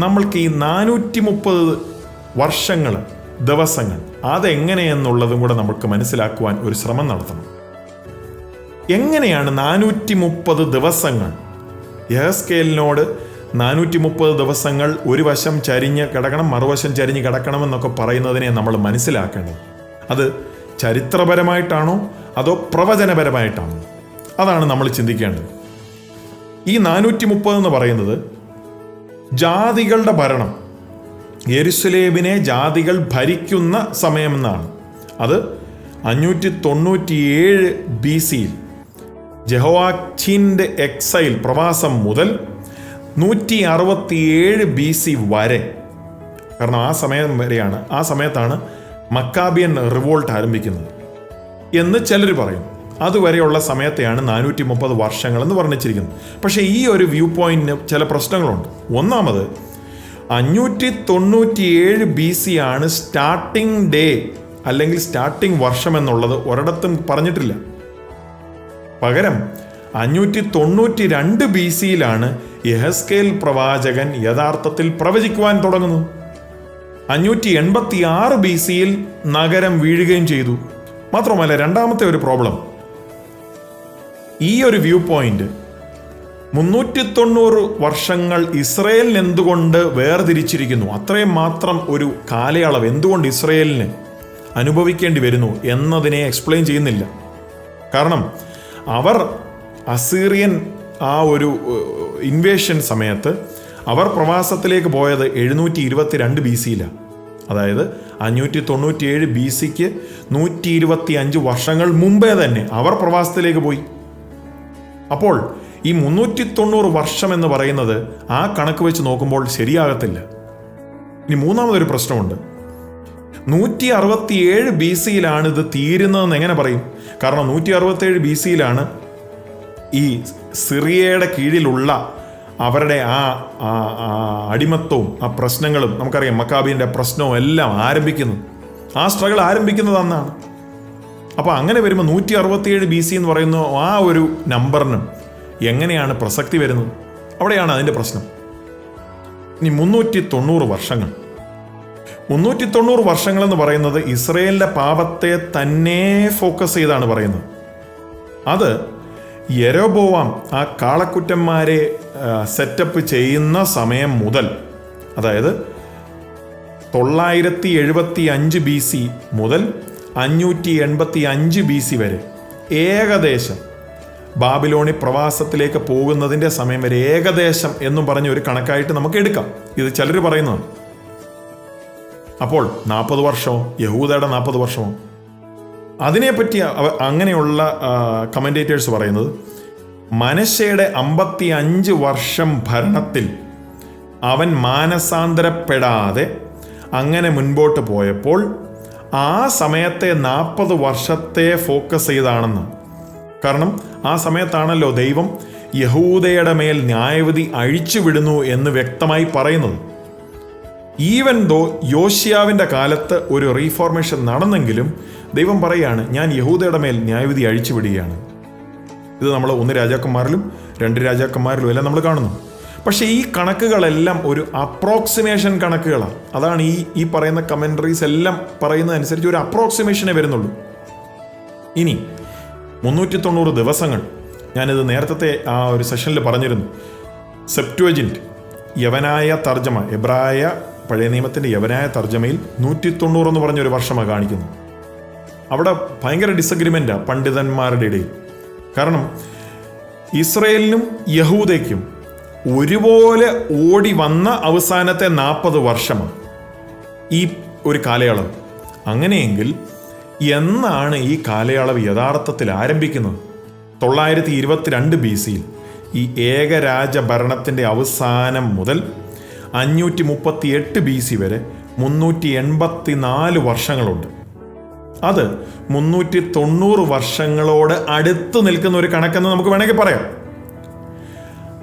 നമ്മൾക്ക് ഈ നാനൂറ്റി മുപ്പത് വർഷങ്ങൾ ദിവസങ്ങൾ അതെങ്ങനെയെന്നുള്ളതും കൂടെ നമുക്ക് മനസ്സിലാക്കുവാൻ ഒരു ശ്രമം നടത്തണം. എങ്ങനെയാണ് നാനൂറ്റി മുപ്പത് ദിവസങ്ങൾ? യഹസ്കേലിനോട് നാനൂറ്റി മുപ്പത് ദിവസങ്ങൾ ഒരു വശം ചരിഞ്ഞ് കിടക്കണം മറുവശം ചരിഞ്ഞ് കിടക്കണമെന്നൊക്കെ പറയുന്നതിനെ നമ്മൾ മനസ്സിലാക്കേണ്ടത്. അത് ചരിത്രപരമായിട്ടാണോ? അതോ പ്രവചനപരമായിട്ടാണോ? അതാണ് നമ്മൾ ചിന്തിക്കേണ്ടത്. ഈ നാനൂറ്റി മുപ്പത് എന്ന് പറയുന്നത് ജാതികളുടെ ഭരണം. യെരുസലേമിനെ ജാതികൾ ഭരിക്കുന്ന സമയമെന്നാണ്. അത് അഞ്ഞൂറ്റി തൊണ്ണൂറ്റിയേഴ് ബി സിയിൽ ജഹോവാച്ചിന്റെ എക്സൈൽ പ്രവാസം മുതൽ നൂറ്റി അറുപത്തിയേഴ് ബി സി വരെ. കാരണം ആ സമയം വരെയാണ് ആ സമയത്താണ് മക്കാബിയൻ റിവോൾട്ട് ആരംഭിക്കുന്നത് എന്ന് ചിലർ പറയും. അതുവരെയുള്ള സമയത്തെയാണ് നാനൂറ്റി മുപ്പത് വർഷങ്ങൾ എന്ന് വർണിച്ചിരിക്കുന്നത്. പക്ഷേ ഈ ഒരു വ്യൂ പോയിന്റിന് ചില പ്രശ്നങ്ങളുണ്ട്. ഒന്നാമത് അഞ്ഞൂറ്റി തൊണ്ണൂറ്റിയേഴ് ബി സി ആണ് സ്റ്റാർട്ടിംഗ് ഡേ അല്ലെങ്കിൽ സ്റ്റാർട്ടിംഗ് വർഷം എന്നുള്ളത് ഒരിടത്തും പറഞ്ഞിട്ടില്ല. പകരം അഞ്ഞൂറ്റി തൊണ്ണൂറ്റി രണ്ട് ബി സിയിലാണ് യഹസ്കേൽ പ്രവാചകൻ യഥാർത്ഥത്തിൽ പ്രവചിക്കുവാൻ തുടങ്ങുന്നത്. അഞ്ഞൂറ്റി എൺപത്തി ആറ് ബി സിയിൽ നഗരം വീഴുകയും ചെയ്തു. മാത്രമല്ല രണ്ടാമത്തെ ഒരു പ്രോബ്ലം ഈ ഒരു വ്യൂ പോയിന്റ്. മുന്നൂറ്റി തൊണ്ണൂറ് വർഷങ്ങൾ ഇസ്രയേലിന് എന്തുകൊണ്ട് വേർതിരിച്ചിരിക്കുന്നു? അത്രയും മാത്രം ഒരു കാലയളവ് എന്തുകൊണ്ട് ഇസ്രയേലിന് അനുഭവിക്കേണ്ടി വരുന്നു എന്നതിനെ എക്സ്പ്ലെയിൻ ചെയ്യുന്നില്ല. കാരണം അവർ അസീറിയൻ ആ ഒരു ഇൻവേഷൻ സമയത്ത് അവർ പ്രവാസത്തിലേക്ക് പോയത് എഴുന്നൂറ്റി ഇരുപത്തി രണ്ട് ബി സിയിലാണ് അതായത് അഞ്ഞൂറ്റി തൊണ്ണൂറ്റിയേഴ് ബി സിക്ക് നൂറ്റി ഇരുപത്തി അഞ്ച് വർഷങ്ങൾ മുമ്പേ തന്നെ അവർ പ്രവാസത്തിലേക്ക് പോയി. അപ്പോൾ ഈ മുന്നൂറ്റി തൊണ്ണൂറ് വർഷം എന്ന് പറയുന്നത് ആ കണക്ക് വെച്ച് നോക്കുമ്പോൾ ശരിയാകത്തില്ല. ഇനി മൂന്നാമതൊരു പ്രശ്നമുണ്ട്. നൂറ്റി അറുപത്തിയേഴ് ബി സിയിലാണ് ഇത് തീരുന്നതെന്ന് എങ്ങനെ പറയും? കാരണം നൂറ്റി അറുപത്തിയേഴ് ബി സിയിലാണ് ഈ സിറിയയുടെ കീഴിലുള്ള അവരുടെ ആ അടിമത്വവും ആ പ്രശ്നങ്ങളും നമുക്കറിയാം മക്കാബിന്റെ പ്രശ്നവും എല്ലാം ആരംഭിക്കുന്നു. ആ സ്ട്രഗിൾ ആരംഭിക്കുന്നത് അന്നാണ് അപ്പോൾ അങ്ങനെ വരുമ്പോൾ നൂറ്റി അറുപത്തിയേഴ് ബി സി എന്ന് പറയുന്ന ആ ഒരു നമ്പറിനും എങ്ങനെയാണ് പ്രസക്തി വരുന്നത്? അവിടെയാണ് അതിന്റെ പ്രശ്നം. ഇനി മുന്നൂറ്റി തൊണ്ണൂറ് വർഷങ്ങൾ. മുന്നൂറ്റി തൊണ്ണൂറ് വർഷങ്ങൾ എന്ന് പറയുന്നത് ഇസ്രയേലിന്റെ പാപത്തെ തന്നെ ഫോക്കസ് ചെയ്താണ് പറയുന്നത്. അത് യരോബോവാം ആ കാളക്കുറ്റന്മാരെ സെറ്റപ്പ് ചെയ്യുന്ന സമയം മുതൽ അതായത് തൊള്ളായിരത്തി എഴുപത്തി അഞ്ച് ബി സി മുതൽ അഞ്ഞൂറ്റി എൺപത്തി അഞ്ച് ബി സി വരെ. ഏകദേശം. ബാബിലോണി പ്രവാസത്തിലേക്ക് പോകുന്നതിന്റെ സമയം വരെ ഏകദേശം എന്നും പറഞ്ഞ ഒരു കണക്കായിട്ട് നമുക്ക് എടുക്കാം. ഇത് ചിലർ പറയുന്നതാണ്. അപ്പോൾ നാൽപ്പത് വർഷമോ? യഹൂദയുടെ നാൽപ്പത് വർഷമോ? അതിനെപ്പറ്റി അങ്ങനെയുള്ള കമന്റേറ്റേഴ്സ് പറയുന്നത് മനശയുടെ അമ്പത്തി അഞ്ച് വർഷം ഭരണത്തിൽ അവൻ മാനസാന്തരപ്പെടാതെ അങ്ങനെ മുൻപോട്ട് പോയപ്പോൾ ആ സമയത്തെ നാൽപ്പത് വർഷത്തെ ഫോക്കസ് ചെയ്താണെന്ന്. കാരണം ആ സമയത്താണല്ലോ ദൈവം യഹൂദയുടെ മേൽ ന്യായവിധി അഴിച്ചുവിടുന്നു എന്ന് വ്യക്തമായി പറയുന്നത്. ഈവൻ ദോ യോഷ്യാവിന്റെ കാലത്ത് ഒരു റീഫോർമേഷൻ നടന്നെങ്കിലും ദൈവം പറയുകയാണ് ഞാൻ യഹൂദയുടെ മേൽ ന്യായവിധി അഴിച്ചുവിടുകയാണ് ഇത് നമ്മൾ ഒന്ന് രാജാക്കന്മാരിലും രണ്ട് രാജാക്കന്മാരിലും എല്ലാം നമ്മൾ കാണുന്നു. പക്ഷേ ഈ കണക്കുകളെല്ലാം ഒരു അപ്രോക്സിമേഷൻ കണക്കുകളാണ്. അതാണ് ഈ ഈ പറയുന്ന കമൻട്രീസ് എല്ലാം പറയുന്നതനുസരിച്ച് ഒരു അപ്രോക്സിമേഷനെ വരുന്നുള്ളൂ. ഇനി മുന്നൂറ്റി തൊണ്ണൂറ് ദിവസങ്ങൾ. ഞാനിത് നേരത്തെ ആ ഒരു സെഷനിൽ പറഞ്ഞിരുന്നു. സെപ്റ്റുവജിന്റ് യവനായ തർജമ എബ്രായ പഴയ നിയമത്തിന്റെ യവനായ തർജമയിൽ നൂറ്റി തൊണ്ണൂറ് എന്ന് പറഞ്ഞൊരു വർഷമാണ് കാണിക്കുന്നത്. അവിടെ ഭയങ്കര ഡിസഗ്രിമെന്റാണ് പണ്ഡിതന്മാരുടെ ഇടയിൽ. കാരണം ഇസ്രയേലിനും യഹൂദയ്ക്കും ഒരുപോലെ ഓടി വന്ന അവസാനത്തെ നാൽപ്പത് വർഷമാണ് ഈ ഒരു കാലയളവ്. അങ്ങനെയെങ്കിൽ എന്നാണ് ഈ കാലയളവ് യഥാർത്ഥത്തിൽ ആരംഭിക്കുന്നത്? തൊള്ളായിരത്തി ഇരുപത്തിരണ്ട് ബി സിയിൽ ഈ ഏകരാജ ഭരണത്തിന്റെ അവസാനം മുതൽ അഞ്ഞൂറ്റി മുപ്പത്തി എട്ട് ബി സി വരെ മുന്നൂറ്റി എൺപത്തി നാല് വർഷങ്ങളുണ്ട്. അത് മുന്നൂറ്റി തൊണ്ണൂറ് വർഷങ്ങളോട് അടുത്ത് നിൽക്കുന്ന ഒരു കണക്കെന്ന് നമുക്ക് വേണമെങ്കിൽ പറയാം.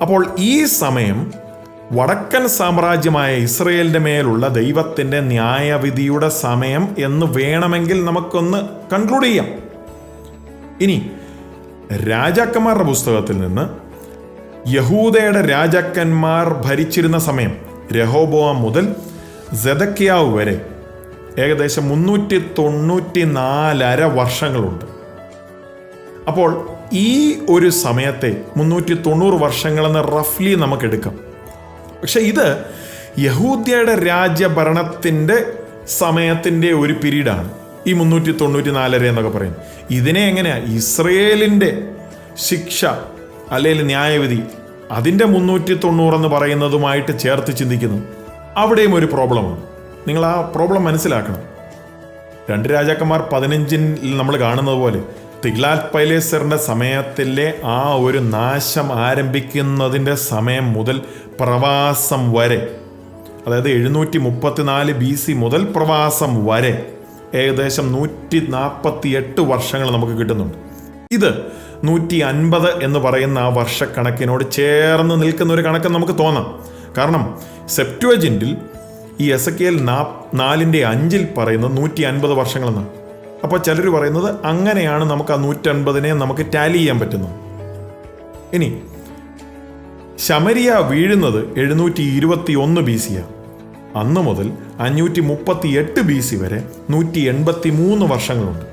അപ്പോൾ ഈ സമയം വടക്കൻ സാമ്രാജ്യമായ ഇസ്രയേലിന്റെ മേലുള്ള ദൈവത്തിന്റെ ന്യായവിധിയുടെ സമയം എന്ന് വേണമെങ്കിൽ നമുക്കൊന്ന് കൺക്ലൂഡ് ചെയ്യാം. ഇനി രാജാക്കന്മാരുടെ പുസ്തകത്തിൽ നിന്ന് യഹൂദയുടെ രാജാക്കന്മാർ ഭരിച്ചിരുന്ന സമയം രഹോബോം മുതൽ ജദക്കിയാവ് വരെ ഏകദേശം മുന്നൂറ്റി തൊണ്ണൂറ്റി നാലര വർഷങ്ങളുണ്ട്. അപ്പോൾ ഈ ഒരു സമയത്തെ മുന്നൂറ്റി തൊണ്ണൂറ് വർഷങ്ങളെന്ന് റഫ്ലി നമുക്കെടുക്കാം. പക്ഷെ ഇത് യഹൂദ്യയുടെ രാജ്യഭരണത്തിന്റെ സമയത്തിന്റെ ഒരു പീരീഡാണ്. ഈ മുന്നൂറ്റി തൊണ്ണൂറ്റി നാലര എന്നൊക്കെ പറയും. ഇതിനെ എങ്ങനെയാ? ഇസ്രയേലിന്റെ ശിക്ഷ അല്ലെങ്കിൽ ന്യായവിധി അതിന്റെ മുന്നൂറ്റി തൊണ്ണൂറെന്ന് പറയുന്നതുമായിട്ട് ചേർത്ത് ചിന്തിക്കുന്നു. അവിടെയും ഒരു പ്രോബ്ലമാണ്. നിങ്ങൾ ആ പ്രോബ്ലം മനസ്സിലാക്കണം. രണ്ട് രാജാക്കന്മാർ പതിനഞ്ചിൽ നമ്മൾ കാണുന്നത് പോലെ തിഗ്ലാത് പൈലേസറിന്റെ സമയത്തിലെ ആ ഒരു നാശം ആരംഭിക്കുന്നതിന്റെ സമയം മുതൽ പ്രവാസം വരെ അതായത് എഴുന്നൂറ്റി മുപ്പത്തിനാല് ബി സി മുതൽ പ്രവാസം വരെ ഏകദേശം നൂറ്റി നാൽപ്പത്തി എട്ട് വർഷങ്ങൾ നമുക്ക് കിട്ടുന്നുണ്ട്. ഇത് നൂറ്റി അൻപത് എന്ന് പറയുന്ന ആ വർഷക്കണക്കിനോട് ചേർന്ന് നിൽക്കുന്ന ഒരു കണക്ക് നമുക്ക് തോന്നാം. കാരണം സെപ്റ്റുവജന്റിൽ ഈ എസ് കെ എൽ നാ നാലിന്റെ അഞ്ചിൽ പറയുന്നത് നൂറ്റി അൻപത് വർഷങ്ങളെന്നാണ്. അപ്പോൾ ചിലർ പറയുന്നത് അങ്ങനെയാണ് നമുക്ക് ആ നൂറ്റൻപതിനെ നമുക്ക് ടാലി ചെയ്യാൻ പറ്റുന്നത്. ഇനി ശമരിയ വീഴുന്നത് എഴുന്നൂറ്റി ഇരുപത്തി ഒന്ന് ബി സിയാണ് അന്ന് മുതൽ അഞ്ഞൂറ്റി മുപ്പത്തി എട്ട് ബി സി വരെ നൂറ്റി എൺപത്തി മൂന്ന് വർഷങ്ങളുണ്ട്.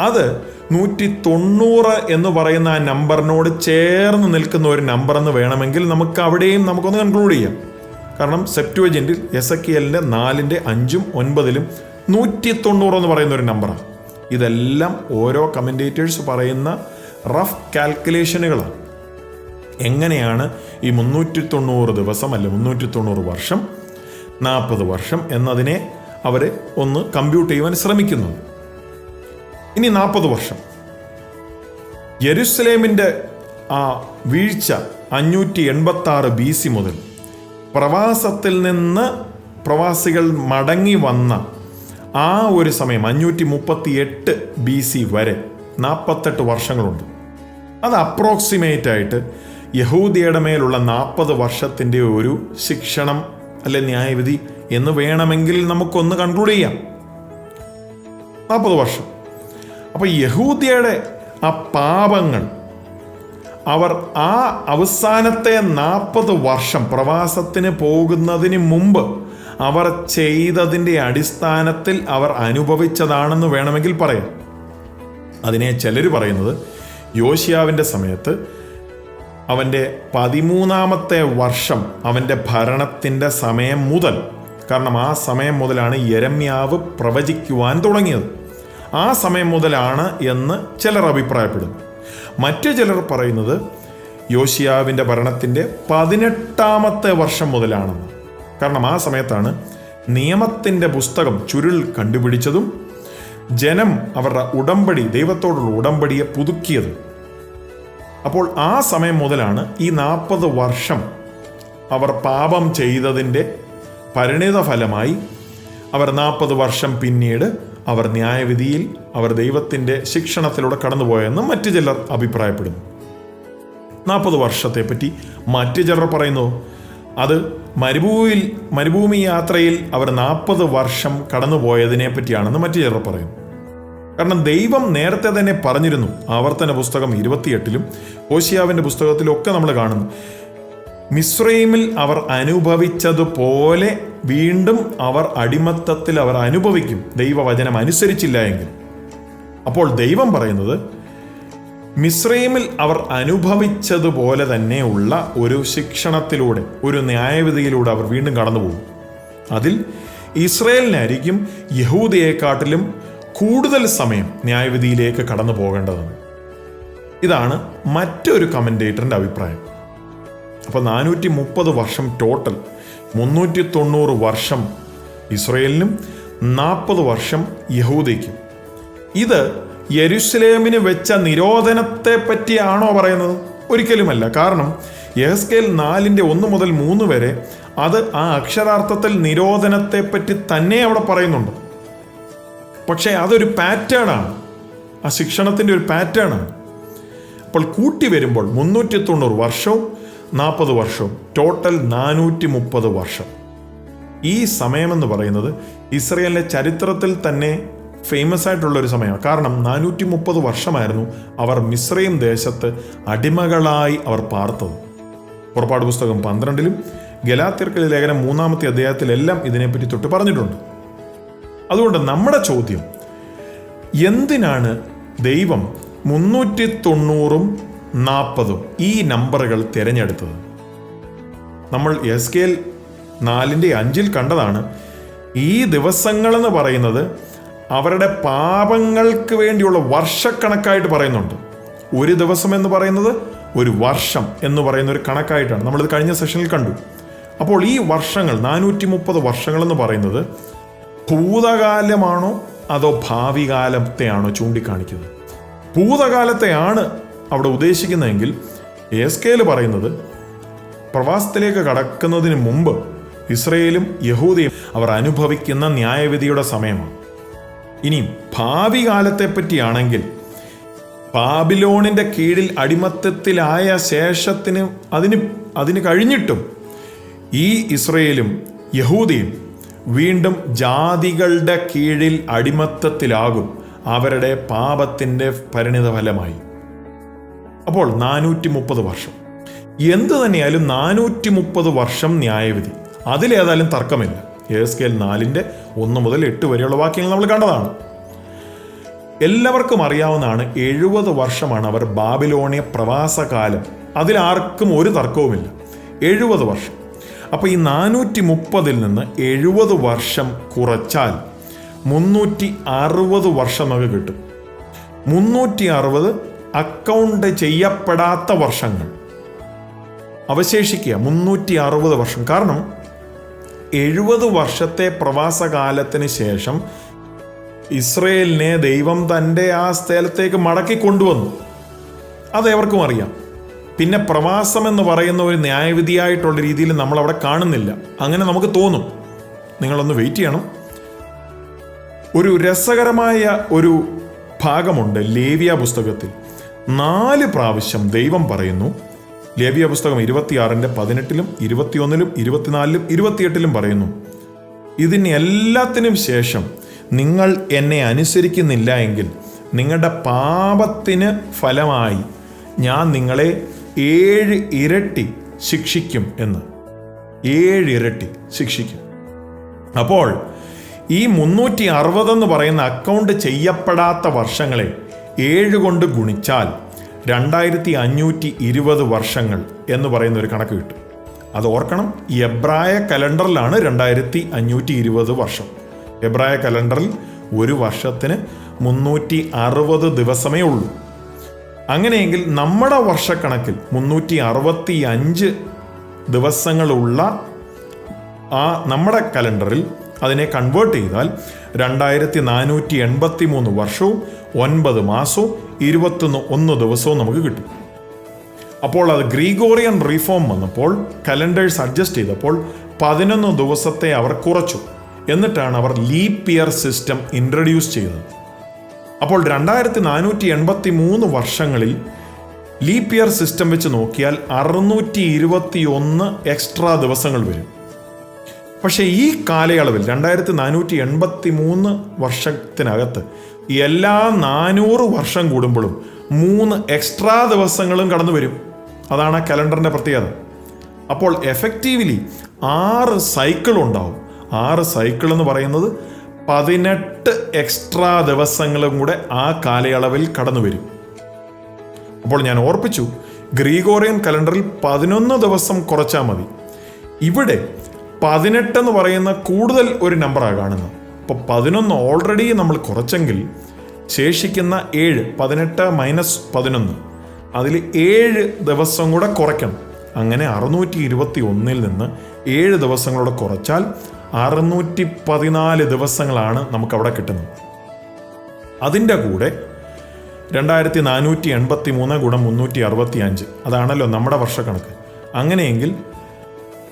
അത് നൂറ്റി തൊണ്ണൂറ് എന്ന് പറയുന്ന ആ നമ്പറിനോട് ചേർന്ന് നിൽക്കുന്ന ഒരു നമ്പർ എന്ന് വേണമെങ്കിൽ നമുക്ക് അവിടെയും നമുക്കൊന്ന് കൺക്ലൂഡ് ചെയ്യാം. കാരണം സെപ്റ്റുവജന്റിൽ എസ് എ കെ എല്ലിന്റെ നാലിന്റെ അഞ്ചും ഒൻപതിലും നൂറ്റി തൊണ്ണൂറ് എന്ന് പറയുന്ന ഒരു നമ്പറാണ് ഇതെല്ലാം ഓരോ കമന്റേറ്റേഴ്സ് പറയുന്ന റഫ് കാൽക്കുലേഷനുകളാണ് എങ്ങനെയാണ് ഈ മുന്നൂറ്റി തൊണ്ണൂറ് ദിവസം അല്ല മുന്നൂറ്റി തൊണ്ണൂറ് വർഷം നാൽപ്പത് വർഷം എന്നതിനെ അവർ ഒന്ന് കമ്പ്യൂട്ട് ചെയ്യുവാൻ ശ്രമിക്കുന്നു. ഇനി നാൽപ്പത് വർഷം. യെരുസലേമിന്റെ ആ വീഴ്ച അഞ്ഞൂറ്റി എൺപത്തി ആറ് ബി സി മുതൽ പ്രവാസത്തിൽ നിന്ന് പ്രവാസികൾ മടങ്ങി വന്ന ആ ഒരു സമയം അഞ്ഞൂറ്റി മുപ്പത്തി എട്ട് ബി സി വരെ നാൽപ്പത്തെട്ട് വർഷങ്ങളുണ്ട്. അത് അപ്രോക്സിമേറ്റ് ആയിട്ട് യഹൂദിയുടെ മേലുള്ള നാൽപ്പത് വർഷത്തിന്റെ ഒരു ശിക്ഷണം അല്ലെ ന്യായവിധി എന്ന് വേണമെങ്കിൽ നമുക്കൊന്ന് കൺക്ലൂഡ് ചെയ്യാം. നാൽപ്പത് വർഷം. അപ്പോൾ യഹൂദിയുടെ ആ പാപങ്ങൾ അവർ ആ അവസാനത്തെ നാൽപ്പത് വർഷം പ്രവാസത്തിന് പോകുന്നതിന് മുമ്പ് അവർ ചെയ്തതിന്റെ അടിസ്ഥാനത്തിൽ അവർ അനുഭവിച്ചതാണെന്ന് വേണമെങ്കിൽ പറയാം. അതിനെ ചിലർ പറയുന്നത് യോശിയാവിന്റെ സമയത്ത് അവന്റെ പതിമൂന്നാമത്തെ വർഷം അവന്റെ ഭരണത്തിന്റെ സമയം മുതൽ കാരണം ആ സമയം മുതലാണ് യരമ്യാവ് പ്രവചിക്കുവാൻ തുടങ്ങിയത്. ആ സമയം മുതലാണ് എന്ന് ചിലർ അഭിപ്രായപ്പെടുന്നു. മറ്റു ചിലർ പറയുന്നത് യോശിയാവിന്റെ ഭരണത്തിന്റെ പതിനെട്ടാമത്തെ വർഷം മുതലാണെന്ന്. കാരണം ആ സമയത്താണ് നിയമത്തിന്റെ പുസ്തകം ചുരുൾ കണ്ടുപിടിച്ചതും ജനം അവരുടെ ഉടമ്പടി ദൈവത്തോടുള്ള ഉടമ്പടിയെ പുതുക്കിയതും. അപ്പോൾ ആ സമയം മുതലാണ് ഈ നാൽപ്പത് വർഷം അവർ പാപം ചെയ്തതിന്റെ പരിണിത ഫലമായി അവർ നാൽപ്പത് വർഷം പിന്നീട് അവർ ന്യായവിധിയിൽ അവർ ദൈവത്തിന്റെ ശിക്ഷണത്തിലൂടെ കടന്നുപോയെന്ന് മറ്റു ചിലർ അഭിപ്രായപ്പെടുന്നു. നാൽപ്പത് വർഷത്തെപ്പറ്റി മറ്റു ചിലർ പറയുന്നു അത് മരുഭൂമിയിൽ മരുഭൂമി യാത്രയിൽ അവർ നാൽപ്പത് വർഷം കടന്നുപോയതിനെ പറ്റിയാണെന്ന് മറ്റു ചിലർ പറയുന്നു കാരണം ദൈവം നേരത്തെ തന്നെ പറഞ്ഞിരുന്നു ആവർത്തന പുസ്തകം ഇരുപത്തിയെട്ടിലും ഓശിയാവിന്റെ പുസ്തകത്തിലും ഒക്കെ നമ്മൾ കാണുന്നു. മിസ്രൈമിൽ അവർ അനുഭവിച്ചതുപോലെ വീണ്ടും അവർ അടിമത്തത്തിൽ അവർ അനുഭവിക്കും ദൈവവചനം അനുസരിച്ചില്ല എങ്കിൽ. അപ്പോൾ ദൈവം പറയുന്നത് മിസ്രൈമിൽ അവർ അനുഭവിച്ചതുപോലെ തന്നെയുള്ള ഒരു ശിക്ഷണത്തിലൂടെ ഒരു ന്യായവിധിയിലൂടെ അവർ വീണ്ടും കടന്നു പോകും അതിൽ ഇസ്രയേലിനായിരിക്കും യഹൂദയെക്കാട്ടിലും കൂടുതൽ സമയം ന്യായവിധിയിലേക്ക് കടന്നു പോകേണ്ടതാണ്. ഇതാണ് മറ്റൊരു കമന്റേറ്ററിന്റെ അഭിപ്രായം. അപ്പോൾ നാനൂറ്റി മുപ്പത് വർഷം ടോട്ടൽ മുന്നൂറ്റി തൊണ്ണൂറ് വർഷം ഇസ്രയേലിനും നാൽപ്പത് വർഷം യഹൂദയ്ക്കും. ഇത് യെരുസലേമിന് വെച്ച നിരോധനത്തെ പറ്റിയാണോ പറയുന്നത്? ഒരിക്കലുമല്ല. കാരണം യഹസ്കേൽ നാലിന്റെ ഒന്ന് മുതൽ മൂന്ന് വരെ അത് ആ അക്ഷരാർത്ഥത്തിൽ നിരോധനത്തെ പറ്റി തന്നെ അവിടെ പറയുന്നുണ്ട്. പക്ഷേ അതൊരു പാറ്റേണാണ്. ആ ശിക്ഷണത്തിന്റെ ഒരു പാറ്റേണാണ്. അപ്പോൾ കൂട്ടി വരുമ്പോൾ മുന്നൂറ്റി തൊണ്ണൂറ് വർഷവും നാൽപ്പത് വർഷവും ടോട്ടൽ നാനൂറ്റി മുപ്പത് വർഷം. ഈ സമയമെന്ന് പറയുന്നത് ഇസ്രയേലിന്റെ ചരിത്രത്തിൽ തന്നെ ഫേമസ് ആയിട്ടുള്ള ഒരു സമയമാണ്. കാരണം നാനൂറ്റി മുപ്പത് വർഷമായിരുന്നു അവർ മിശ്രയും ദേശത്ത് അടിമകളായി അവർ പാർത്തത്. പുറപ്പാട് പുസ്തകം പന്ത്രണ്ടിലും ഗലാത്തിർക്കലി ലേഖനം മൂന്നാമത്തെ അധ്യായത്തിലെല്ലാം ഇതിനെപ്പറ്റി തൊട്ട് പറഞ്ഞിട്ടുണ്ട്. അതുകൊണ്ട് നമ്മുടെ ചോദ്യം എന്തിനാണ് ദൈവം മുന്നൂറ്റി തൊണ്ണൂറും നാൽപ്പതും ഈ നമ്പറുകൾ തിരഞ്ഞെടുത്തത്? നമ്മൾ എസ് കെ എൽ നാലിന്റെ അഞ്ചിൽ കണ്ടതാണ് ഈ ദിവസങ്ങളെന്ന് പറയുന്നത് അവരുടെ പാപങ്ങൾക്ക് വേണ്ടിയുള്ള വർഷക്കണക്കായിട്ട് പറയുന്നുണ്ട്. ഒരു ദിവസം എന്ന് പറയുന്നത് ഒരു വർഷം എന്ന് പറയുന്ന ഒരു കണക്കായിട്ടാണ്. നമ്മളിത് കഴിഞ്ഞ സെഷനിൽ കണ്ടു. അപ്പോൾ ഈ വർഷങ്ങൾ നാനൂറ്റി മുപ്പത് വർഷങ്ങൾ എന്ന് പറയുന്നത് ഭൂതകാലമാണോ അതോ ഭാവി കാലത്തെയാണോ ചൂണ്ടിക്കാണിക്കുന്നത്? ഭൂതകാലത്തെയാണ് അവിടെ ഉദ്ദേശിക്കുന്നതെങ്കിൽ എസ് കെയിൽ പറയുന്നത് പ്രവാസത്തിലേക്ക് കടക്കുന്നതിന് മുമ്പ് ഇസ്രയേലും യഹൂദയും അവർ അനുഭവിക്കുന്ന ന്യായവിധിയുടെ സമയമാണ്. ഇനി ഭാവി കാലത്തെപ്പറ്റിയാണെങ്കിൽ പറ്റിയാണെങ്കിൽ ബാബിലോണിന്റെ കീഴിൽ അടിമത്തത്തിലായ ശേഷത്തിന് അതിന് അതിന് കഴിഞ്ഞിട്ടും ഈ ഇസ്രയേലും യഹൂദിയും വീണ്ടും ജാതികളുടെ കീഴിൽ അടിമത്തത്തിലാകും. അവരുടെ പാപത്തിന്റെ പരിണിതഫലമായി. അപ്പോൾ നാനൂറ്റി മുപ്പത് വർഷം. എന്തു തന്നെയായാലും നാനൂറ്റി മുപ്പത് വർഷം ന്യായവിധി. അതിലേതായാലും തർക്കമില്ല. എസ് കെ എൽ നാലിന്റെ ഒന്ന് മുതൽ എട്ട് വരെയുള്ള വാക്യങ്ങൾ നമ്മൾ കണ്ടതാണ്. എല്ലാവർക്കും അറിയാവുന്നതാണ് എഴുപത് വർഷമാണ് അവർ ബാബിലോണിയ പ്രവാസകാലം. അതിലാർക്കും ഒരു തർക്കവുമില്ല. എഴുപത് വർഷം. അപ്പോൾ ഈ നാനൂറ്റി മുപ്പതിൽ നിന്ന് എഴുപത് വർഷം കുറച്ചാൽ മുന്നൂറ്റി അറുപത് വർഷം നമുക്ക് കിട്ടും. മുന്നൂറ്റി അറുപത് അക്കൗണ്ട് ചെയ്യപ്പെടാത്ത വർഷങ്ങൾ. അവശേഷിക്കുക മുന്നൂറ്റി അറുപത് വർഷം. കാരണം എഴുപത് വർഷത്തെ പ്രവാസകാലത്തിന് ശേഷം ഇസ്രയേലിനെ ദൈവം തന്റെ ആ സ്ഥലത്തേക്ക് മടക്കി കൊണ്ടുവന്നു. അത് എവർക്കും അറിയാം. പിന്നെ പ്രവാസം എന്ന് പറയുന്ന ഒരു ന്യായവിധിയായിട്ടുള്ള രീതിയിൽ നമ്മൾ അവിടെ കാണുന്നില്ല. അങ്ങനെ നമുക്ക് തോന്നും. നിങ്ങളൊന്ന് വെയിറ്റ് ചെയ്യണം. ഒരു രസകരമായ ഒരു ഭാഗമുണ്ട് ലേവിയ പുസ്തകത്തിൽ. നാല് പ്രാവശ്യം ദൈവം പറയുന്നു ലേവിയ പുസ്തകം ഇരുപത്തിയാറിന്റെ പതിനെട്ടിലും ഇരുപത്തിയൊന്നിലും ഇരുപത്തിനാലിലും ഇരുപത്തിയെട്ടിലും പറയുന്നു ഇതിന് എല്ലാത്തിനും ശേഷം നിങ്ങൾ എന്നെ അനുസരിക്കുന്നില്ല എങ്കിൽ നിങ്ങളുടെ പാപത്തിന് ഫലമായി ഞാൻ നിങ്ങളെ ഏഴ് ഇരട്ടി ശിക്ഷിക്കും എന്ന്. ഏഴ് ഇരട്ടി ശിക്ഷിക്കും. അപ്പോൾ ഈ മുന്നൂറ്റി അറുപതെന്ന് പറയുന്ന അക്കൗണ്ട് ചെയ്യപ്പെടാത്ത വർഷങ്ങളെ ഏഴ് കൊണ്ട് ഗുണിച്ചാൽ രണ്ടായിരത്തി അഞ്ഞൂറ്റി ഇരുപത് വർഷങ്ങൾ എന്ന് പറയുന്ന ഒരു കണക്ക് കിട്ടും. അത് ഓർക്കണം എബ്രായ കലണ്ടറിലാണ് രണ്ടായിരത്തി അഞ്ഞൂറ്റി ഇരുപത് വർഷം. എബ്രായ കലണ്ടറിൽ ഒരു വർഷത്തിന് മുന്നൂറ്റി അറുപത് ദിവസമേ ഉള്ളൂ. അങ്ങനെയെങ്കിൽ നമ്മുടെ വർഷക്കണക്കിൽ മുന്നൂറ്റി അറുപത്തി അഞ്ച് ദിവസങ്ങളുള്ള ആ നമ്മുടെ കലണ്ടറിൽ അതിനെ കൺവേർട്ട് ചെയ്താൽ രണ്ടായിരത്തി നാനൂറ്റി എൺപത്തി മൂന്ന് വർഷവും ഒൻപത് മാസവും ഇരുപത്തൊന്ന് ഒന്ന് ദിവസവും നമുക്ക് കിട്ടും. അപ്പോൾ അത് ഗ്രീഗോറിയൻ റീഫോം വന്നപ്പോൾ കലണ്ടേഴ്സ് അഡ്ജസ്റ്റ് ചെയ്തപ്പോൾ പതിനൊന്ന് ദിവസത്തെ അവർ കുറച്ചു. എന്നിട്ടാണ് അവർ ലീപ് ഇയർ സിസ്റ്റം ഇൻട്രൊഡ്യൂസ് ചെയ്തത്. അപ്പോൾ രണ്ടായിരത്തി നാനൂറ്റി എൺപത്തി മൂന്ന് വർഷങ്ങളിൽ ലീപ് ഇയർ സിസ്റ്റം വെച്ച് നോക്കിയാൽ അറുന്നൂറ്റി ഇരുപത്തി ഒന്ന് എക്സ്ട്രാ ദിവസങ്ങൾ വരും. പക്ഷേ ഈ കാലയളവിൽ രണ്ടായിരത്തി നാനൂറ്റി എൺപത്തി മൂന്ന് വർഷത്തിനകത്ത് എല്ലാ നാനൂറ് വർഷം കൂടുമ്പോഴും മൂന്ന് എക്സ്ട്രാ ദിവസങ്ങളും കടന്നു വരും. അതാണ് ആ കലണ്ടറിന്റെ പ്രത്യേകത. അപ്പോൾ എഫക്റ്റീവ്ലി ആറ് സൈക്കിൾ ഉണ്ടാവും. ആറ് സൈക്കിൾ എന്ന് പറയുന്നത് പതിനെട്ട് എക്സ്ട്രാ ദിവസങ്ങളും കൂടെ ആ കാലയളവിൽ കടന്നു വരും. അപ്പോൾ ഞാൻ ഓർപ്പിച്ചു ഗ്രീഗോറിയൻ കലണ്ടറിൽ പതിനൊന്ന് ദിവസം കുറച്ചാൽ മതി. ഇവിടെ പതിനെട്ടെന്ന് പറയുന്ന കൂടുതൽ ഒരു നമ്പറാണ് കാണുന്നത്. അപ്പോൾ പതിനൊന്ന് ഓൾറെഡി നമ്മൾ കുറച്ചെങ്കിൽ ശേഷിക്കുന്ന ഏഴ് പതിനെട്ട് മൈനസ് പതിനൊന്ന് അതിൽ ഏഴ് ദിവസം കൂടെ കുറയ്ക്കണം. അങ്ങനെ അറുന്നൂറ്റി ഇരുപത്തി ഒന്നിൽ നിന്ന് ഏഴ് ദിവസങ്ങളോടെ കുറച്ചാൽ അറുന്നൂറ്റി പതിനാല് ദിവസങ്ങളാണ് നമുക്കവിടെ കിട്ടുന്നത്. അതിന്റെ കൂടെ രണ്ടായിരത്തി നാനൂറ്റി എൺപത്തി മൂന്ന് ഗുണം മുന്നൂറ്റി അറുപത്തി അഞ്ച് അതാണല്ലോ നമ്മുടെ വർഷക്കണക്ക്. അങ്ങനെയെങ്കിൽ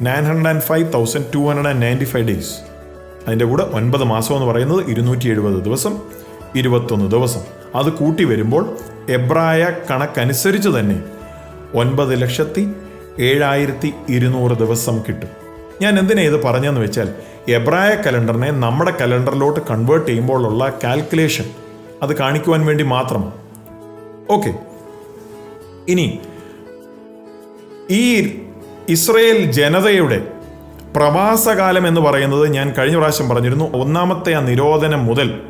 nine hundred and five thousand two hundred and ninety five days അതിന്റെ കൂടെ ഒൻപത് മാസം എന്ന് പറയുന്നത് ഇരുന്നൂറ്റി എഴുപത് ദിവസം ഇരുപത്തൊന്ന് ദിവസം. അത് കൂട്ടി വരുമ്പോൾ എബ്രായ കണക്കനുസരിച്ച് തന്നെ ഒൻപത് ലക്ഷത്തി ഏഴായിരത്തി ഇരുന്നൂറ് ദിവസം കിട്ടും. ഞാൻ എന്തിനാ ഇത് പറഞ്ഞതെന്ന് വെച്ചാൽ എബ്രായ കലണ്ടറിനെ നമ്മുടെ കലണ്ടറിലോട്ട് കൺവേർട്ട് ചെയ്യുമ്പോഴുള്ള കാൽക്കുലേഷൻ അത് കാണിക്കുവാൻ വേണ്ടി മാത്രം. ഓക്കെ. ഇനി ഈ ഇസ്രയേൽ ജനതയുടെ പ്രവാസകാലം എന്ന് പറയുന്നത് ഞാൻ കഴിഞ്ഞ പ്രാവശ്യം പറഞ്ഞിരുന്നു. ഒന്നാമത്തെ ആ നിരോധനം മുതൽ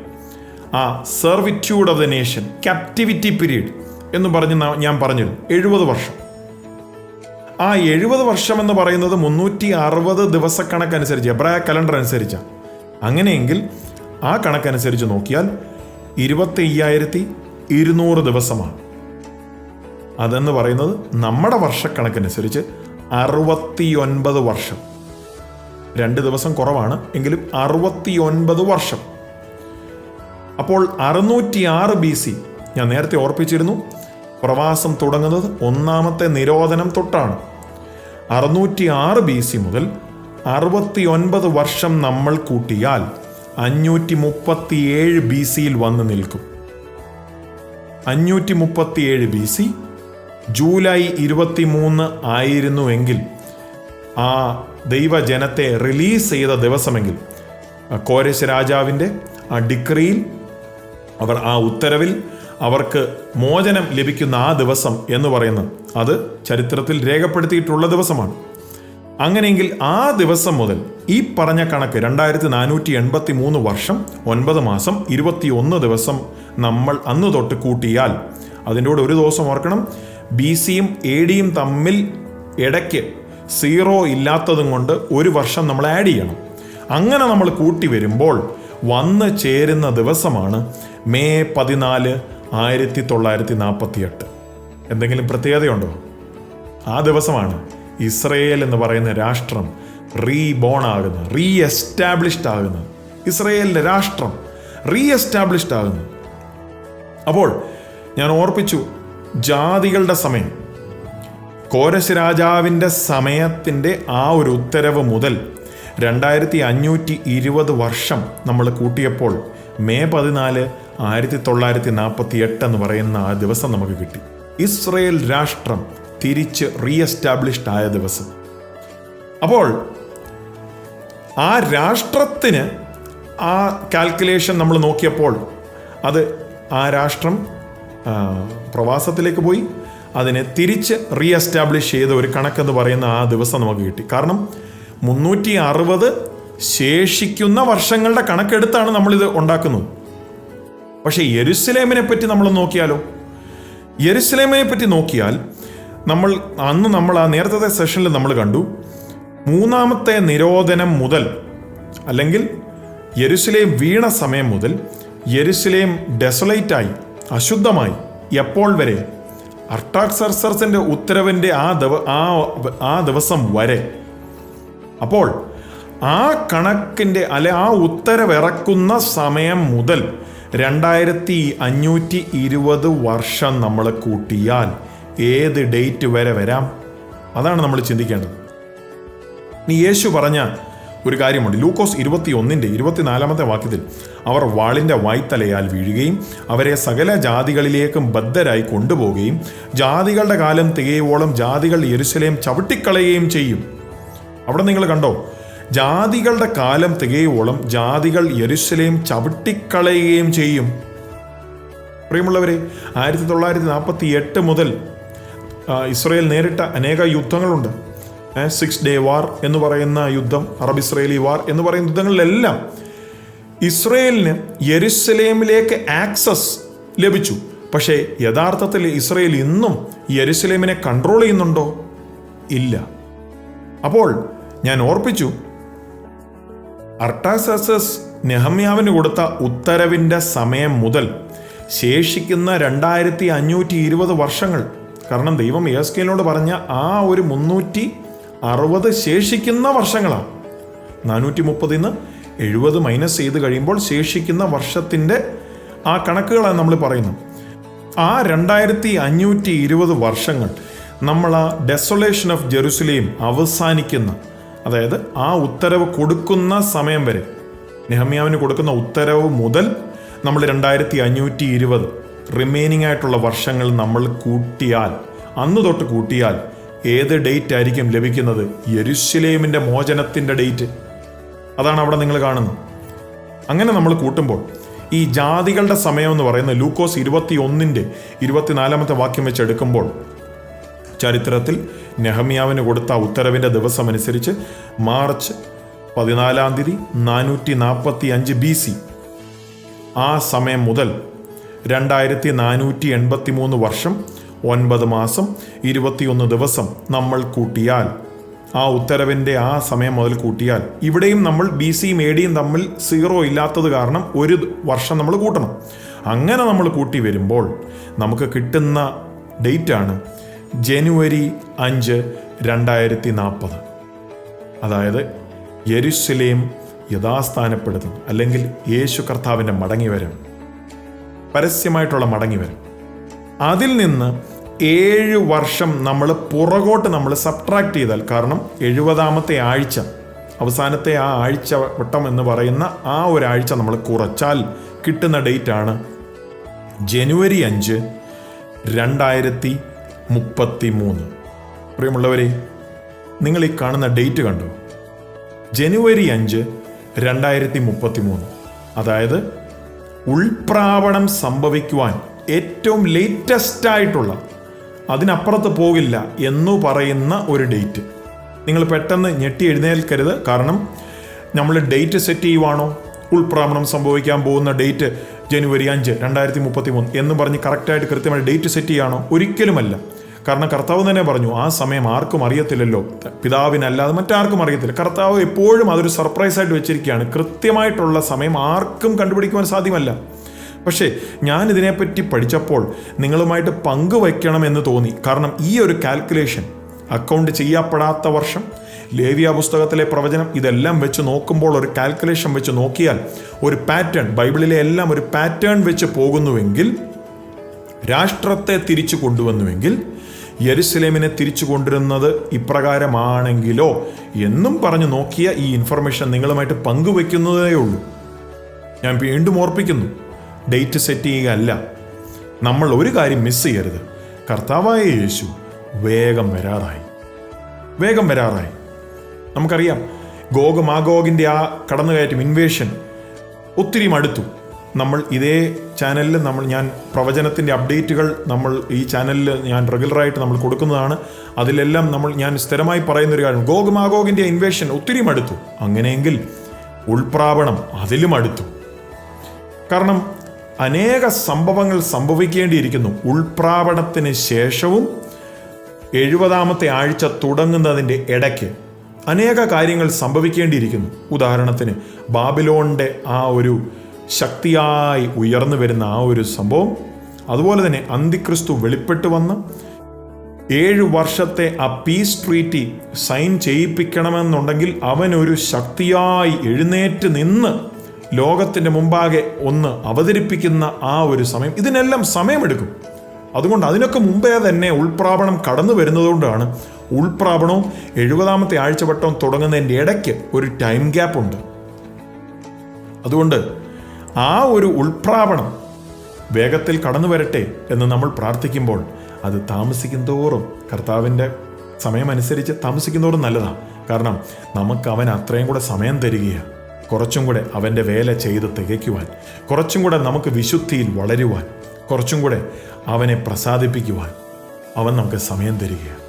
ആ servitude of the nation captivity period എന്ന് പറഞ്ഞ് ഞാൻ പറഞ്ഞിരുന്നു. എഴുപത് വർഷം. ആ എഴുപത് വർഷം എന്ന് പറയുന്നത് മുന്നൂറ്റി അറുപത് ദിവസക്കണക്കനുസരിച്ച് എബ്രായ കലണ്ടർ അനുസരിച്ചാണ് അങ്ങനെയെങ്കിൽ ആ കണക്കനുസരിച്ച് നോക്കിയാൽ ഇരുപത്തി അയ്യായിരത്തി ഇരുന്നൂറ് ദിവസമാണ്. അതെന്ന് പറയുന്നത് നമ്മുടെ വർഷക്കണക്കനുസരിച്ച് അറുപത്തിയൊൻപത് വർഷം. രണ്ട് ദിവസം കുറവാണ് എങ്കിലും അറുപത്തിയൊൻപത് വർഷം. അപ്പോൾ അറുന്നൂറ്റി ആറ് ബി സി ഞാൻ നേരത്തെ ഓർപ്പിച്ചിരുന്നു പ്രവാസം തുടങ്ങുന്നത് ഒന്നാമത്തെ നിരോധനം തൊട്ടാണ്. അറുന്നൂറ്റി ആറ് ബി സി മുതൽ അറുപത്തി ഒൻപത് വർഷം നമ്മൾ കൂട്ടിയാൽ അഞ്ഞൂറ്റി മുപ്പത്തിയേഴ് ബി സിയിൽ വന്ന് നിൽക്കും. അഞ്ഞൂറ്റി മുപ്പത്തിയേഴ് ബി സി ജൂലൈ ഇരുപത്തിമൂന്ന് ആയിരുന്നുവെങ്കിൽ ആ ദൈവജനത്തെ റിലീസ് ചെയ്ത ദിവസമെങ്കിൽ കോരശ് രാജാവിന്റെ ആ ഡിക്രിയിൽ അവർ ആ ഉത്തരവിൽ അവർക്ക് മോചനം ലഭിക്കുന്ന ആ ദിവസം എന്ന് പറയുന്നത് അത് ചരിത്രത്തിൽ രേഖപ്പെടുത്തിയിട്ടുള്ള ദിവസമാണ്. അങ്ങനെയെങ്കിൽ ആ ദിവസം മുതൽ ഈ പറഞ്ഞ കണക്ക് രണ്ടായിരത്തി നാനൂറ്റി എൺപത്തി മൂന്ന് വർഷം ഒൻപത് മാസം ഇരുപത്തി ഒന്ന് ദിവസം നമ്മൾ അന്ന് തൊട്ട് കൂട്ടിയാൽ അതിന്റെ കൂടെ ഒരു ദിവസം ഓർക്കണം ബി സിയും എ ഡിയും തമ്മിൽ ഇടയ്ക്ക് സീറോ ഇല്ലാത്തതും കൊണ്ട് ഒരു വർഷം നമ്മൾ ആഡ് ചെയ്യണം. അങ്ങനെ നമ്മൾ കൂട്ടി വരുമ്പോൾ വന്ന് ചേരുന്ന ദിവസമാണ് മെയ് പതിനാല് ആയിരത്തി തൊള്ളായിരത്തി നാൽപ്പത്തി എട്ട് എന്തെങ്കിലും പ്രത്യേകതയുണ്ടോ? ആ ദിവസമാണ് ഇസ്രയേൽ എന്ന് പറയുന്ന രാഷ്ട്രം റീബോൺ ആകുന്നത് റീ എസ്റ്റാബ്ലിഷ്ഡ് ആകുന്നത്. ഇസ്രയേലിന്റെ രാഷ്ട്രം റീ എസ്റ്റാബ്ലിഷ്ഡ് ആകുന്നു അപ്പോൾ ഞാൻ ഓർപ്പിച്ചു ജാതികളുടെ സമയം. കോരശ് രാജാവിന്റെ സമയത്തിന്റെ ആ ഒരു ഉത്തരവ് മുതൽ രണ്ടായിരത്തി അഞ്ഞൂറ്റി ഇരുപത് വർഷം നമ്മൾ കൂട്ടിയപ്പോൾ മെയ് പതിനാല് ആയിരത്തി തൊള്ളായിരത്തി നാൽപ്പത്തി എട്ട് എന്ന് പറയുന്ന ആ ദിവസം നമുക്ക് കിട്ടി. ഇസ്രയേൽ രാഷ്ട്രം തിരിച്ച് റീഎസ്റ്റാബ്ലിഷ്ഡ് ആയ ദിവസം. അപ്പോൾ ആ രാഷ്ട്രത്തിന് ആ കാൽക്കുലേഷൻ നമ്മൾ നോക്കിയപ്പോൾ അത് ആ രാഷ്ട്രം പ്രവാസത്തിലേക്ക് പോയി. അതിനെ തിരിച്ച് റീ എസ്റ്റാബ്ലിഷ് ചെയ്ത ഒരു കണക്കെന്ന് പറയുന്ന ആ ദിവസം നമുക്ക് കിട്ടി. കാരണം മുന്നൂറ്റി അറുപത് ശേഷിക്കുന്ന വർഷങ്ങളുടെ കണക്കെടുത്താണ് നമ്മളിത് ഉണ്ടാക്കുന്നത്. പക്ഷേ യെരുസലേമിനെ പറ്റി നമ്മൾ നോക്കിയാലോ? യെരുസലേമിനെ പറ്റി നോക്കിയാൽ നമ്മൾ അന്ന് നമ്മൾ ആ നേരത്തെ സെഷനിൽ നമ്മൾ കണ്ടു. മൂന്നാമത്തെ നിരോധനം മുതൽ അല്ലെങ്കിൽ യെരുസലേം വീണ സമയം മുതൽ യെരുസലേം ഡെസൊലൈറ്റായി അശുദ്ധമായി എപ്പോൾ വരെ? അർട്ടാക്സർസർസിന്റെ ഉത്തരവിന്റെ ആ ദിവ ആ ആ ദിവസം വരെ. അപ്പോൾ ആ കണക്കിന്റെ അല്ലെ ആ ഉത്തരവിറക്കുന്ന സമയം മുതൽ രണ്ടായിരത്തി അഞ്ഞൂറ്റി ഇരുപത് വർഷം നമ്മൾ കൂട്ടിയാൽ ഏത് ഡേറ്റ് വരെ വരാം? അതാണ് നമ്മൾ ചിന്തിക്കേണ്ടത്. നീ യേശു പറഞ്ഞ ഒരു കാര്യമുണ്ട്. ലൂക്കോസ് ഇരുപത്തി ഒന്നിന്റെ ഇരുപത്തിനാലാമത്തെ വാക്യത്തിൽ അവർ വാളിന്റെ വായ്ത്തലയാൽ വീഴുകയും അവരെ സകല ജാതികളിലേക്കും ബദ്ധരായി കൊണ്ടുപോവുകയും ജാതികളുടെ കാലം തികയോളം ജാതികൾ യെരുസലേം ചവിട്ടിക്കളയുകയും ചെയ്യും. അവിടെ നിങ്ങൾ കണ്ടോ? ജാതികളുടെ കാലം തികയോളം ജാതികൾ യെരുസലേം ചവിട്ടിക്കളയുകയും ചെയ്യും. പ്രിയമുള്ളവരെ ആയിരത്തി തൊള്ളായിരത്തി നാൽപ്പത്തി എട്ട് മുതൽ ഇസ്രയേൽ നേരിട്ട അനേക യുദ്ധങ്ങളുണ്ട്. സിക്സ് ഡേ വാർ എന്ന് പറയുന്ന യുദ്ധം അറബ് ഇസ്രയേലി വാർ എന്ന് പറയുന്ന യുദ്ധങ്ങളിലെല്ലാം ഇസ്രയേലിന് യെരുസലേമിലേക്ക് ആക്സസ് ലഭിച്ചു. പക്ഷേ യഥാർത്ഥത്തിൽ ഇസ്രയേൽ ഇന്നും യെരുസലേമിനെ കൺട്രോൾ ചെയ്യുന്നുണ്ടോ? ഇല്ല. അപ്പോൾ ഞാൻ ഓർപ്പിച്ചു അർട്ടാസസ് നെഹമ്യാവിന് കൊടുത്ത ഉത്തരവിന്റെ സമയം മുതൽ ശേഷിക്കുന്ന രണ്ടായിരത്തി അഞ്ഞൂറ്റി ഇരുപത് വർഷങ്ങൾ. കാരണം ദൈവം യേസ്കേലിനോട് പറഞ്ഞ ആ ഒരു മുന്നൂറ്റി അറുപത് ശേഷിക്കുന്ന വർഷങ്ങളാണ്. നാനൂറ്റി മുപ്പതിൽ നിന്ന് എഴുപത് മൈനസ് ചെയ്ത് കഴിയുമ്പോൾ ശേഷിക്കുന്ന വർഷത്തിന്റെ ആ കണക്കുകളാണ് നമ്മൾ പറയുന്നത്. ആ രണ്ടായിരത്തി അഞ്ഞൂറ്റി ഇരുപത് വർഷങ്ങൾ നമ്മൾ ആ ഡെസൊലേഷൻ ഓഫ് ജെറുസലേം അവസാനിക്കുന്ന അതായത് ആ ഉത്തരവ് കൊടുക്കുന്ന സമയം വരെ നെഹമ്യാവിന് കൊടുക്കുന്ന ഉത്തരവ് മുതൽ നമ്മൾ രണ്ടായിരത്തി അഞ്ഞൂറ്റി ഇരുപത് റിമൈനിങ് ആയിട്ടുള്ള വർഷങ്ങൾ നമ്മൾ കൂട്ടിയാൽ അന്ന് തൊട്ട് കൂട്ടിയാൽ ഏത് ഡേറ്റ് ആയിരിക്കും ലഭിക്കുന്നത്? യെരുശലേമിന്റെ മോചനത്തിന്റെ ഡേറ്റ്. അതാണ് അവിടെ നിങ്ങൾ കാണുന്നത്. അങ്ങനെ നമ്മൾ കൂട്ടുമ്പോൾ ഈ ജാതികളുടെ സമയം എന്ന് പറയുന്ന ലൂക്കോസ് ഇരുപത്തി ഒന്നിന്റെ ഇരുപത്തിനാലാമത്തെ വാക്യം വെച്ച് എടുക്കുമ്പോൾ ചരിത്രത്തിൽ നെഹമ്യാവിന് കൊടുത്ത ഉത്തരവിന്റെ ദിവസം അനുസരിച്ച് മാർച്ച് പതിനാലാം തീയതി നാനൂറ്റി നാൽപ്പത്തി അഞ്ച് ബി സി ആ സമയം മുതൽ രണ്ടായിരത്തി നാനൂറ്റി എൺപത്തി മൂന്ന് വർഷം ഒൻപത് മാസം ഇരുപത്തിയൊന്ന് ദിവസം നമ്മൾ കൂട്ടിയാൽ. ആ ഉത്തരവിന്റെ ആ സമയം മുതൽ കൂട്ടിയാൽ. ഇവിടെയും നമ്മൾ ബി സിയും എ ഡിയും തമ്മിൽ സീറോ ഇല്ലാത്തത് കാരണം ഒരു വർഷം നമ്മൾ കൂട്ടണം. അങ്ങനെ നമ്മൾ കൂട്ടി വരുമ്പോൾ നമുക്ക് കിട്ടുന്ന ഡേറ്റാണ് ജനുവരി അഞ്ച് രണ്ടായിരത്തി നാൽപ്പത് അതായത് യെരുസലേം യഥാസ്ഥാനപ്പെടുത്തുന്നു അല്ലെങ്കിൽ യേശു കർത്താവിന്റെ മടങ്ങിവരവ്. പരസ്യമായിട്ടുള്ള മടങ്ങിവരവ്. അതിൽ നിന്ന് ഏഴ് വർഷം നമ്മൾ പുറകോട്ട് നമ്മൾ സബ്ട്രാക്ട് ചെയ്താൽ കാരണം എഴുപതാമത്തെ ആഴ്ച അവസാനത്തെ ആ ആഴ്ച വട്ടം എന്ന് പറയുന്ന ആ ഒരാഴ്ച നമ്മൾ കുറച്ചാൽ കിട്ടുന്ന ഡേറ്റ് ആണ് ജനുവരി അഞ്ച് രണ്ടായിരത്തി മുപ്പത്തി മൂന്ന് പ്രിയമുള്ളവരെ നിങ്ങൾ ഈ കാണുന്ന ഡേറ്റ് കണ്ടു? ജനുവരി അഞ്ച് രണ്ടായിരത്തി മുപ്പത്തി മൂന്ന് അതായത് ഉൾപ്രാവണം സംഭവിക്കുവാൻ ഏറ്റവും ലേറ്റസ്റ്റ് ആയിട്ടുള്ള അതിനപ്പുറത്ത് പോകില്ല എന്നു പറയുന്ന ഒരു ഡേറ്റ് നിങ്ങൾ പെട്ടെന്ന് ഞെട്ടി എഴുന്നേൽക്കരുത്. കാരണം നമ്മൾ ഡേറ്റ് സെറ്റ് ചെയ്യുവാണോ? ഉൾപ്രാവണം സംഭവിക്കാൻ പോകുന്ന ഡേറ്റ് ജനുവരി അഞ്ച് രണ്ടായിരത്തി മുപ്പത്തി മൂന്ന് എന്ന് പറഞ്ഞ് കറക്റ്റായിട്ട് കൃത്യമായി ഡേറ്റ് സെറ്റ് ചെയ്യാണോ? ഒരിക്കലുമല്ല. കാരണം കർത്താവ് തന്നെ പറഞ്ഞു ആ സമയം ആർക്കും അറിയത്തില്ലല്ലോ. പിതാവിനല്ലാതെ മറ്റാർക്കും അറിയത്തില്ല. കർത്താവ് എപ്പോഴും അതൊരു സർപ്രൈസായിട്ട് വെച്ചിരിക്കുകയാണ്. കൃത്യമായിട്ടുള്ള സമയം ആർക്കും കണ്ടുപിടിക്കുവാൻ സാധ്യമല്ല. പക്ഷേ ഞാൻ ഇതിനെപ്പറ്റി പഠിച്ചപ്പോൾ നിങ്ങളുമായിട്ട് പങ്കുവയ്ക്കണമെന്ന് തോന്നി. കാരണം ഈ ഒരു കാൽക്കുലേഷൻ അക്കൗണ്ട് ചെയ്യപ്പെടാത്ത വർഷം ലേവിയ പുസ്തകത്തിലെ പ്രവചനം ഇതെല്ലാം വെച്ച് നോക്കുമ്പോൾ ഒരു കാൽക്കുലേഷൻ വെച്ച് നോക്കിയാൽ ഒരു പാറ്റേൺ ബൈബിളിലെ എല്ലാം ഒരു പാറ്റേൺ വെച്ച് പോകുന്നുവെങ്കിൽ രാഷ്ട്രത്തെ തിരിച്ചു കൊണ്ടുവന്നുവെങ്കിൽ യെരുസലേമിനെ തിരിച്ചു കൊണ്ടിരുന്നത് ഇപ്രകാരമാണെങ്കിലോ എന്നും പറഞ്ഞു നോക്കിയ ഈ ഇൻഫർമേഷൻ നിങ്ങളുമായിട്ട് പങ്കുവെക്കുന്നതേ ഉള്ളൂ. ഞാൻ വീണ്ടും ഓർപ്പിക്കുന്നു. ഡേറ്റ് സെറ്റ് ചെയ്യുക അല്ല നമ്മൾ ഒരു കാര്യം മിസ് ചെയ്യരുത്. കർത്താവായ യേശു വേഗം വരാറായി. വേഗം വരാറായി. നമുക്കറിയാം ഗോഗ് മാഗോഗിന്റെ ആ കടന്നുകയറ്റം ഇൻവേഷൻ ഒത്തിരി മടുത്തു നമ്മൾ ഇതേ ചാനലിൽ നമ്മൾ ഞാൻ പ്രവചനത്തിന്റെ അപ്ഡേറ്റുകൾ നമ്മൾ ഈ ചാനലിൽ ഞാൻ റെഗുലറായിട്ട് നമ്മൾ കൊടുക്കുന്നതാണ്. അതിലെല്ലാം നമ്മൾ ഞാൻ സ്ഥിരമായി പറയുന്നൊരു കാര്യം ഗോഗ് മാഗോഗിന്റെ ഇൻവേഷൻ ഒത്തിരി മടുത്തു അങ്ങനെയെങ്കിൽ ഉൾപ്രാവണം അതിലും അടുത്തു. കാരണം അനേക സംഭവങ്ങൾ സംഭവിക്കേണ്ടിയിരിക്കുന്നു. ഉൾപ്രാവണത്തിന് ശേഷവും എഴുപതാമത്തെ ആഴ്ച തുടങ്ങുന്നതിന്റെ ഇടയ്ക്ക് അനേക കാര്യങ്ങൾ സംഭവിക്കേണ്ടിയിരിക്കുന്നു. ഉദാഹരണത്തിന് ബാബിലോണിന്റെ ആ ഒരു ശക്തിയായി ഉയർന്നു വരുന്ന ആ ഒരു സംഭവം അതുപോലെ തന്നെ അന്തിക്രിസ്തു വെളിപ്പെട്ട് വന്ന് ഏഴ് വർഷത്തെ ആ പീസ് ട്രീറ്റി സൈൻ ചെയ്യിപ്പിക്കണമെന്നുണ്ടെങ്കിൽ അവനൊരു ശക്തിയായി എഴുന്നേറ്റ് നിന്ന് ലോകത്തിന്റെ മുമ്പാകെ ഒന്ന് അവതരിപ്പിക്കുന്ന ആ ഒരു സമയം ഇതിനെല്ലാം സമയമെടുക്കും. അതുകൊണ്ട് അതിനൊക്കെ മുമ്പേ തന്നെ ഉൾപ്രാപണം കടന്നു വരുന്നതുകൊണ്ടാണ് ഉൾപ്രാപണവും എഴുപതാമത്തെ ആഴ്ചവട്ടവും തുടങ്ങുന്നതിന്റെ ഇടയ്ക്ക് ഒരു ടൈം ഗ്യാപ്പ് ഉണ്ട്. അതുകൊണ്ട് ആ ഒരു ഉൾപ്രാപണം വേഗത്തിൽ കടന്നു വരട്ടെ എന്ന് നമ്മൾ പ്രാർത്ഥിക്കുമ്പോൾ അത് താമസിക്കും തോറും കർത്താവിന്റെ സമയമനുസരിച്ച് താമസിക്കുന്നതോറും നല്ലതാണ്. കാരണം നമുക്ക് അവൻ അത്രയും കൂടെ സമയം തരികയാണ്. കുറച്ചും കൂടെ അവന്റെ വേല ചെയ്ത് തികയ്ക്കുവാൻ കുറച്ചും കൂടെ നമുക്ക് വിശുദ്ധിയിൽ വളരുവാൻ കുറച്ചും കൂടെ അവനെ പ്രസാദിപ്പിക്കുവാൻ അവൻ നമുക്ക് സമയം തരികയാണ്.